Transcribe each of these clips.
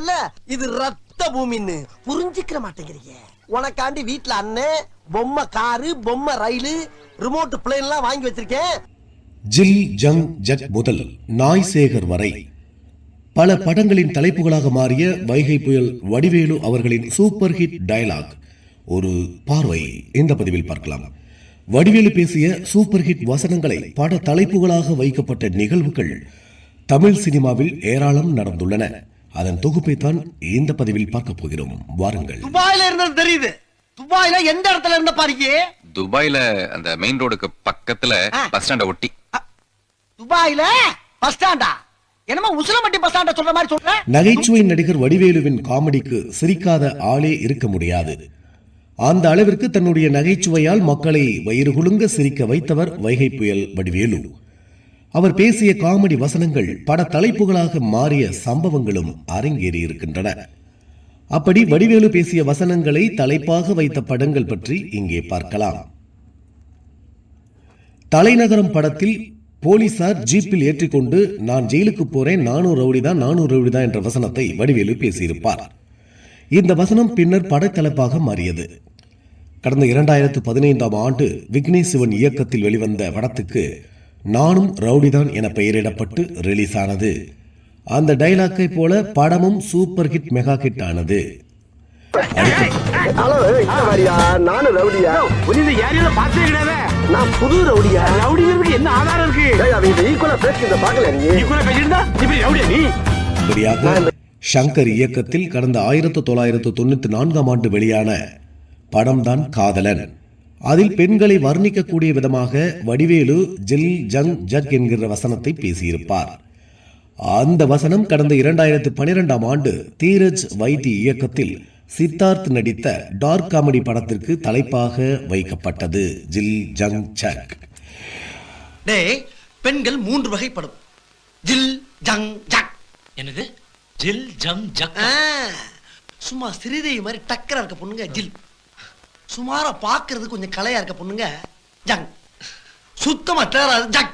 இல்ல இது ரத்த பூமின்னு. புரிஞ்சுக்கிற மாட்டேங்கிறீங்க உனக்காண்டி வீட்ல அண்ணன் பொம்மை காரு பொம்மை ரயிலு ரிமோட் பிளேன் எல்லாம் வாங்கி வச்சிருக்கேன். ஜில் ஜங் ஜக் முதல் நாய் சேகர் வரை பல படங்களின் தலைப்புகளாக மாறிய வைகை புயல் வடிவேலு அவர்களின் சூப்பர் ஹிட் டயலாக் ஒரு பார்வை. இந்த பதிவில் பார்க்கலாம். வடிவேலு பேசிய சூப்பர் ஹிட் வசனங்களை பட தலைப்புகளாக வைக்கப்பட்ட நிகழ்வுகள் தமிழ் சினிமாவில் ஏராளம் நடந்துள்ளன. அதன் தொகுப்பை தான் இந்த பதிவில் பார்க்க போகிறோம். வாருங்கள். துபாயில இருந்தது தெரியுது. துபாயில எந்த இடத்துல இருந்த பாருங்க துபாயில அந்த மெயின் ரோடுக்கு பக்கத்துல. பஸ் ஸ்டாண்ட ஒட்டி. துபாயில பஸ் ஸ்டாண்டா என்னமோ உசிலம்பட்டி பஸ் ஸ்டாண்ட சொல்ற மாதிரி சொல்ற? நகைச்சுவை நடிகர் வடிவேலுவின் காமெடிக்கு சிரிக்காத ஆளே இருக்க முடியாது. அந்த அளவிற்கு தன்னுடைய நகைச்சுவையால் மக்களை வயிறு குலுங்க சிரிக்க வைத்தவர் வைகை புயல் வடிவேலு. அவர் பேசிய காமெடி வசனங்கள் பட தலைப்புகளாக மாறிய சம்பவங்களும் அரங்கேறி இருக்கின்றன அப்படி வடிவேலு பேசிய வசனங்களை தலைப்பாக வைத்த படங்கள் பற்றி இங்கே பார்க்கலாம். தலைநகரம் படத்தில் போலீசார் ஜீப்பில் ஏற்றிக்கொண்டு நான் ஜெயிலுக்கு போறேன் நானும் ரவுடிதான் நானூறு ரவுடிதான் என்ற வசனத்தை வடிவேலு பேசியிருப்பார். இந்த வசனம் பின்னர் படத்தலைப்பாக மாறியது. கடந்த இரண்டாயிரத்து பதினைந்தாம் ஆண்டு விக்னேஷ் சிவன் இயக்கத்தில் வெளிவந்த படத்துக்கு நானும் ரவுடிதான் என பெயரிடப்பட்டு ரிலீஸ் ஆனது அந்த டைலாக்கை போல படமும் சூப்பர் ஹிட் மெகா ஹிட் ஆனது. நான் புது ரவுடியா? ரவுடிங்கிறதுக்கு என்ன ஆதாரம் இருக்கு? ஷங்கர் இயக்கத்தில் கடந்த ஆயிரத்து தொள்ளாயிரத்து தொண்ணூத்தி நான்காம் ஆண்டு வெளியான படம்தான் காதலன். அதில் பெண்களை வர்ணிக்கக்கூடிய விதமாக வடிவேலு ஜில் ஜங் ஜக் என்கிற வசனத்தை பேசியிருப்பார். அந்த வசனம் கடந்த இரண்டாயிரத்து பனிரெண்டாம் ஆண்டு தீரஜ் வைத்தி இயக்கத்தில் சித்தார்த் நடித்த டார்க் காமெடி படத்திற்கு தலைப்பாக வைக்கப்பட்டது. ஜில் ஜங் ஜக். பெண்கள் மூன்று வகைப்படும். ஜில் ஜங் ஜக். என்னது? ஜில் ஜம் ஜக். சும்மா ஸ்ரீதேவி மாதிரி டக்கரா இருக்க பொண்ணுங்க ஜில். சுமாரா பாக்குறது கொஞ்சம் கலையா இருக்க பொண்ணுங்க. ஜங். சுத்தமா தேராது ஜங்.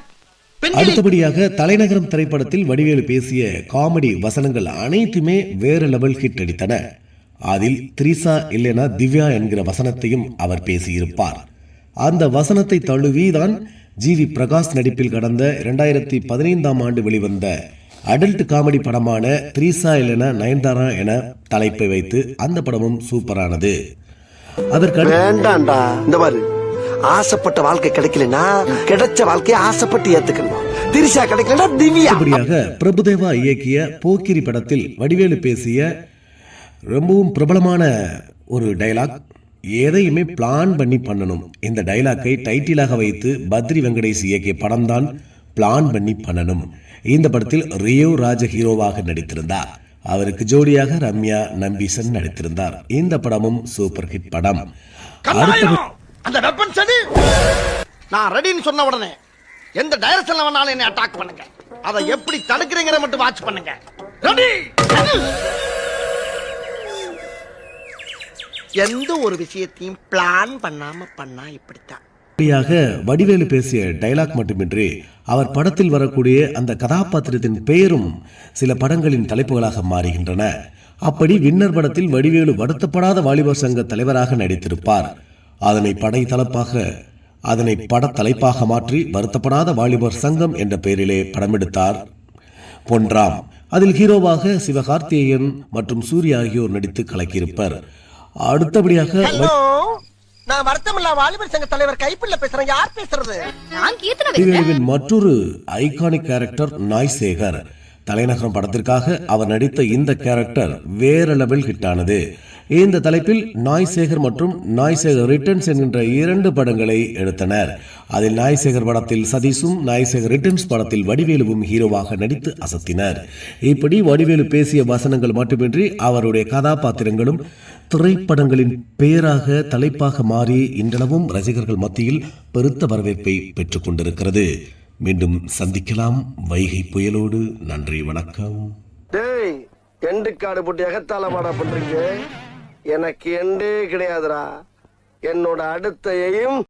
அடுத்தபடியாக தலைநகரம் திரைப்படத்தில் வடிவேலு பேசிய காமெடி வசனங்கள் அனைத்துமே வேறு லெவல் ஹிட் அடித்தன. அதில் த்ரிசா இல்லைனா திவ்யா என்கிற வசனத்தையும் அவர் பேசியிருப்பார். அந்த வசனத்தை தழுவி தான் ஜி வி பிரகாஷ் நடிப்பில் கடந்த இரண்டாயிரத்தி பதினைந்தாம் ஆண்டு வெளிவந்த அடல்ட் காமெடி படமான த்ரீசா இல்லைனா நயன்தாரா என தலைப்பை வைத்து அந்த படமும் சூப்பரானது அதற்கு வேண்டாம்டா. இந்த மாதிரி ஆசைப்பட்ட வாழ்க்கை கிடைக்கலனா கிடைச்ச வாழ்க்கையை ஆசைப்பட்டு ஏத்துக்கணும். திரிசா கிடைக்கலனா திவ்யா. அடுத்தபடியாக பிரபுதேவா இயக்கிய போக்கிரி படத்தில் வடிவேலு பேசிய ரொம்பவும் பிரபலமான ஒரு டைலாக் எதையுமே பிளான் பண்ணி பண்ணணும். இந்த டைலாக்கை டைட்டிலாக வைத்து பத்ரி வெங்கடேஷ் இயக்கிய படம்தான் பிளான் பண்ணி பண்ணணும். இந்த படத்தில் ரியோ ராஜ ஹீரோவாக நடித்திருந்தார். அவருக்கு ஜோடியாக ரம்யா நம்பீசன் நடித்திருந்தார். இந்த படமும் சூப்பர் ஹிட் படம். அந்த வெப்பன் சரி! நான் ரெடின்னு சொன்ன உடனே எந்த டைரக்ஷன்ல வேணாலும் என்ன அட்டாக் பண்ணுங்க. அதை எப்படி தடுக்கிறீங்கிற மட்டும் வாட்ச் பண்ணுங்க. ரெடி எந்த ஒரு விஷயத்தையும் பிளான் பண்ணாம பண்ணா இப்படித்தான். அப்படியாக வடிவேலு பேசிய டைலாக் மட்டுமின்றி அவர் படத்தில் வரக்கூடிய அந்த கதாபாத்திரத்தின் பெயரும் சில படங்களின் தலைப்புகளாக மாறுகின்றன. அப்படி வின்னர் படத்தில் வடிவேலு வருத்தப்படாத வாலிபர் சங்க தலைவராக நடித்திருப்பார். அதனை படை தலைப்பாக அதனை பட தலைப்பாக மாற்றி வருத்தப்படாத வாலிபர் சங்கம் என்ற பெயரிலே படமெடுத்தார். பொன்றாம் அதில் ஹீரோவாக சிவகார்த்திகேயன் மற்றும் சூர்யா ஆகியோர் நடித்து கலக்கியிருப்பர். அடுத்தபடியாக நான் வருத்தமில்ல வாலிபர் சங்க தலைவர் கைப்பிள்ள பேசுறேன். யார் பேசுறது? நான் மற்றொரு ஐகானிக் கேரக்டர் நாய் சேகர் தலைநகரம் படத்திற்காக அவர் நடித்த இந்த கேரக்டர் வேற லெவல் ஹிட் ஆனது. இந்த தலைப்பில் நாய் சேகர் மற்றும் நாய் சேகர் ரிட்டர்ன்ஸ் என்கின்ற இரண்டு படங்களை எடுத்தனர். அதில் நாய் சேகர் படத்தில் சதீஷும் நாய் சேகர் ரிட்டர்ன்ஸ் படத்தில் வடிவேலுவும் ஹீரோவாக நடித்து அசத்தினர். இப்படி வடிவேலு பேசிய வசனங்கள் மட்டுமின்றி அவருடைய கதாபாத்திரங்களும் திரைப்படங்களின் பெயராக தலைப்பாக மாறி இன்றளவும் ரசிகர்கள் மத்தியில் பெருத்த வரவேற்பை பெற்றுக் கொண்டிருக்கிறது. மீண்டும் சந்திக்கலாம். வைகை புயலோடு நன்றி வணக்கம். டேய் எண்டு காடு போட்டு எகத்தால பண்றீங்க எனக்கு எண்டே கிடையாதுடா. என்னோட அடுத்தையும்